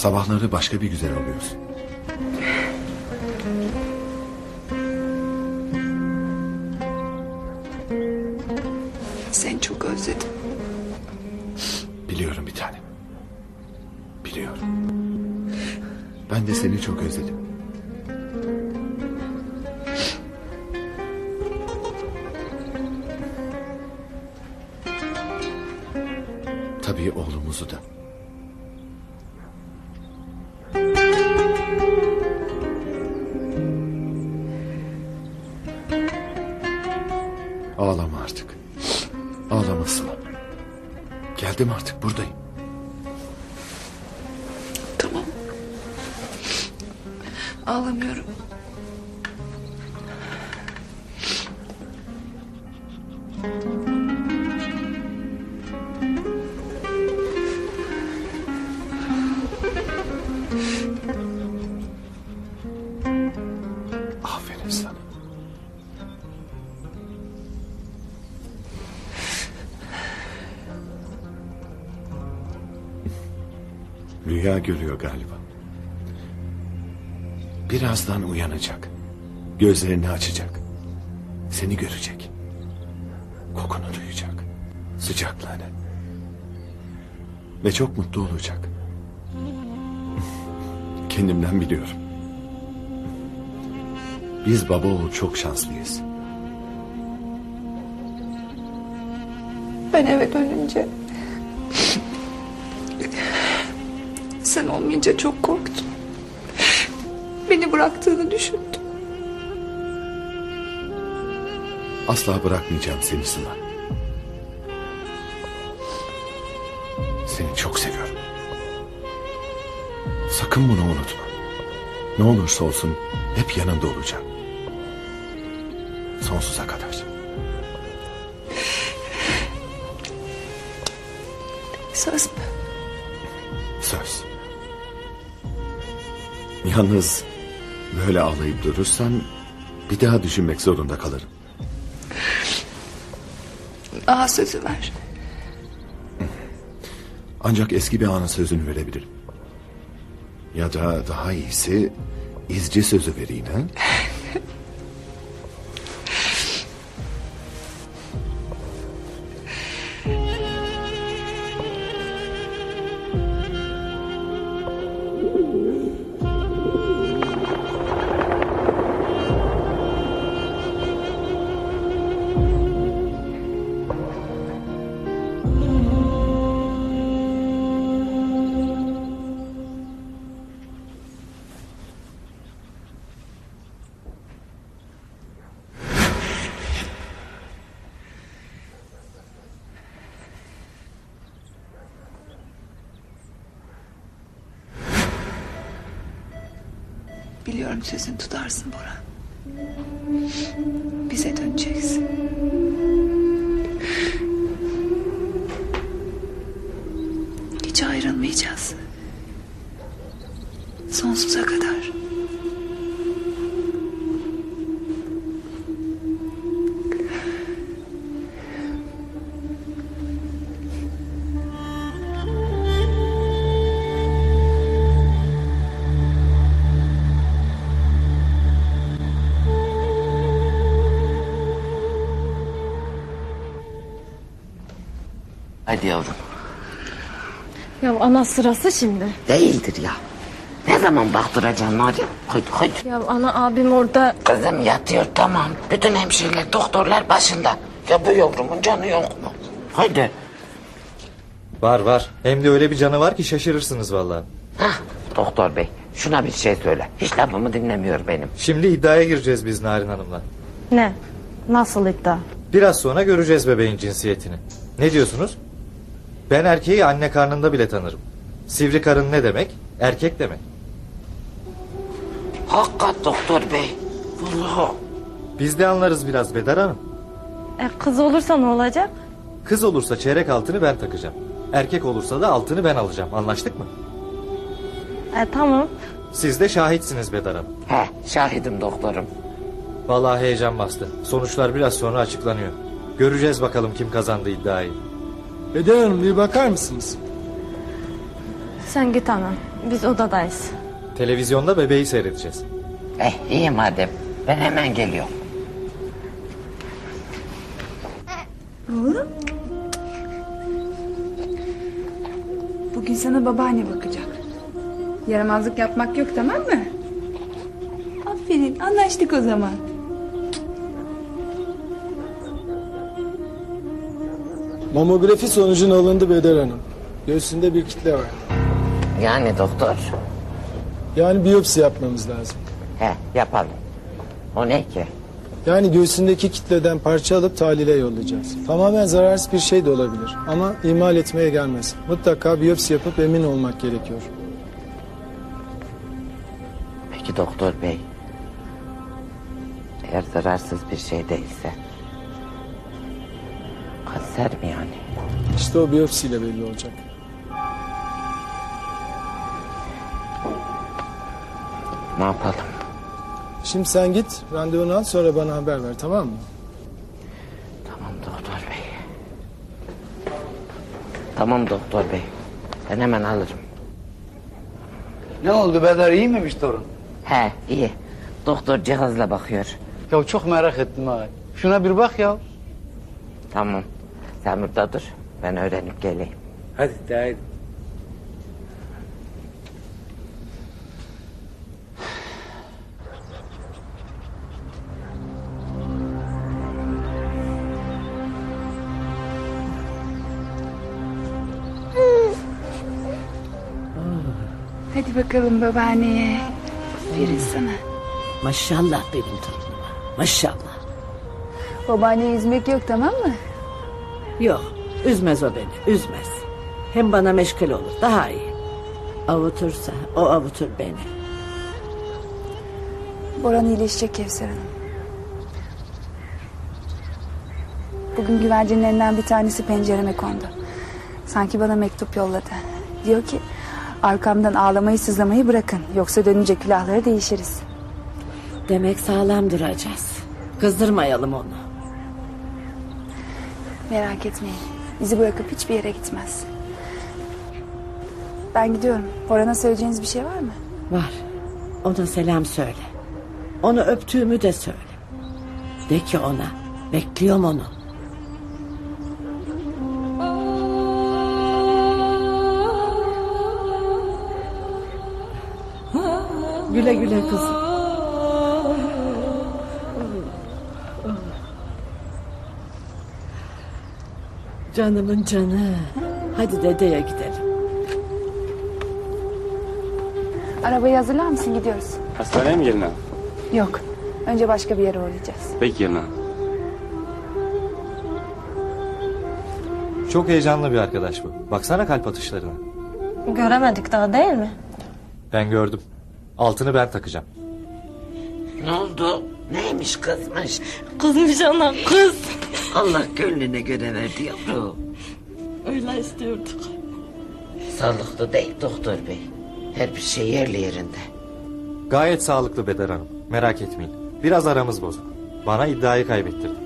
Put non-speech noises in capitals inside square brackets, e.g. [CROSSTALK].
Sabahları başka bir güzel oluyorsun. Seni çok özledim. Biliyorum bir tanem. Biliyorum. Ben de seni çok özledim. Tabii oğlumuzu da. Geldim artık buradayım. Tamam. Ağlamıyorum. Rüya görüyor galiba. Birazdan uyanacak. Gözlerini açacak. Seni görecek. Kokunu duyacak. Sıcaklığını. Ve çok mutlu olacak. [LAUGHS] Kendimden biliyorum. Biz baba oğul çok şanslıyız. Ben eve dönünce... Sen olmayınca çok korktum. Beni bıraktığını düşündüm. Asla bırakmayacağım seni Sıla. Seni çok seviyorum. Sakın bunu unutma. Ne olursa olsun hep yanında olacağım. Sonsuza kadar. Söz mü? Söz. Yalnız böyle ağlayıp durursan bir daha düşünmek zorunda kalırım. Aha sözü ver. Ancak eski bir anın sözünü verebilirim. Ya da daha iyisi izci sözü vereyim ha? [LAUGHS] Biliyorum sözünü tutarsın Boran. Bize döneceksin. Hiç ayrılmayacağız. Sonsuza kadar. Hadi yavrum. Ya ana sırası şimdi. Değildir ya. Ne zaman baktıracaksın Nadia? Koy koy. Ya ana abim orada Kızım yatıyor tamam. Bütün hemşireler, doktorlar başında. Ya bu yavrumun canı yok mu? Haydi. Var var. Hem de öyle bir canı var ki şaşırırsınız vallahi. Hah, doktor bey şuna bir şey söyle. Hiç lafımı dinlemiyor benim. Şimdi iddiaya gireceğiz biz Narin Hanım'la. ne? Nasıl iddia? Biraz sonra göreceğiz bebeğin cinsiyetini. Ne diyorsunuz? Ben erkeği anne karnında bile tanırım. Sivri karın ne demek? Erkek demek. Hakikat doktor bey. Vallahi. Biz de anlarız biraz Bedar Hanım. E, kız olursa ne olacak? Kız olursa çeyrek altını ben takacağım. Erkek olursa da altını ben alacağım. Anlaştık mı? E tamam. Siz de şahitsiniz Bedar Hanım. He şahidim doktorum. Vallahi heyecan bastı. Sonuçlar biraz sonra açıklanıyor. Göreceğiz bakalım kim kazandı iddiayı. Eder Hanım bir bakar mısınız? Sen git ana. Biz odadayız. Televizyonda bebeği seyredeceğiz. Eh iyi madem. Ben hemen geliyorum. Oğlum. Bugün sana babaanne bakacak. Yaramazlık yapmak yok tamam mı? Aferin anlaştık o zaman. Mamografi sonucun alındı Beder Hanım. Göğsünde bir kitle var. Yani doktor. Yani biyopsi yapmamız lazım. He yapalım. O ne ki? Yani göğsündeki kitleden parça alıp tahlile yollayacağız. Tamamen zararsız bir şey de olabilir. Ama ihmal etmeye gelmez. Mutlaka biyopsi yapıp emin olmak gerekiyor. Peki doktor bey. Eğer zararsız bir şey değilse. Kanser mi yani? İşte o biyopsiyle belli olacak. Ne yapalım? Şimdi sen git, randevunu al sonra bana haber ver tamam mı? Tamam doktor bey. Tamam doktor bey. Ben hemen alırım. Ne oldu Bedar iyi miymiş torun? He iyi. Doktor cihazla bakıyor. Ya çok merak ettim ha. Şuna bir bak ya. Tamam. Sen burada dur. Ben öğrenip geleyim. Hadi haydi. Hadi bakalım babaanneye. Verin sana. Maşallah benim torunuma. Maşallah. Babaanneyi üzmek yok tamam mı? Yok üzmez o beni üzmez. Hem bana meşgul olur daha iyi. Avutursa o avutur beni. Boran iyileşecek Kevser Hanım. Bugün güvercinlerinden bir tanesi pencereme kondu. Sanki bana mektup yolladı. Diyor ki arkamdan ağlamayı sızlamayı bırakın. Yoksa dönünce külahları değişiriz. Demek sağlam duracağız. Kızdırmayalım onu. Merak etmeyin. Bizi bırakıp hiçbir yere gitmez. Ben gidiyorum. Boran'a söyleyeceğiniz bir şey var mı? Var. Ona selam söyle. Onu öptüğümü de söyle. De ki ona. Bekliyorum onu. Güle güle kızım. Canımın canı. Hadi dedeye gidelim. Arabayı hazırlar mısın? Gidiyoruz. Hastaneye mi gelin hanım? Yok. Önce başka bir yere uğrayacağız. Peki gelin hanım. Çok heyecanlı bir arkadaş bu. Baksana kalp atışlarına. Göremedik daha değil mi? Ben gördüm. Altını ben takacağım. Ne oldu? Neymiş kızmış? Kızmış ana kız. Allah gönlüne göre verdi yavrum. Öyle istiyorduk. Sağlıklı değil doktor bey. Her bir şey yerli yerinde. Gayet sağlıklı Bedar Hanım. Merak etmeyin. Biraz aramız bozuk. Bana iddiayı kaybettirdi.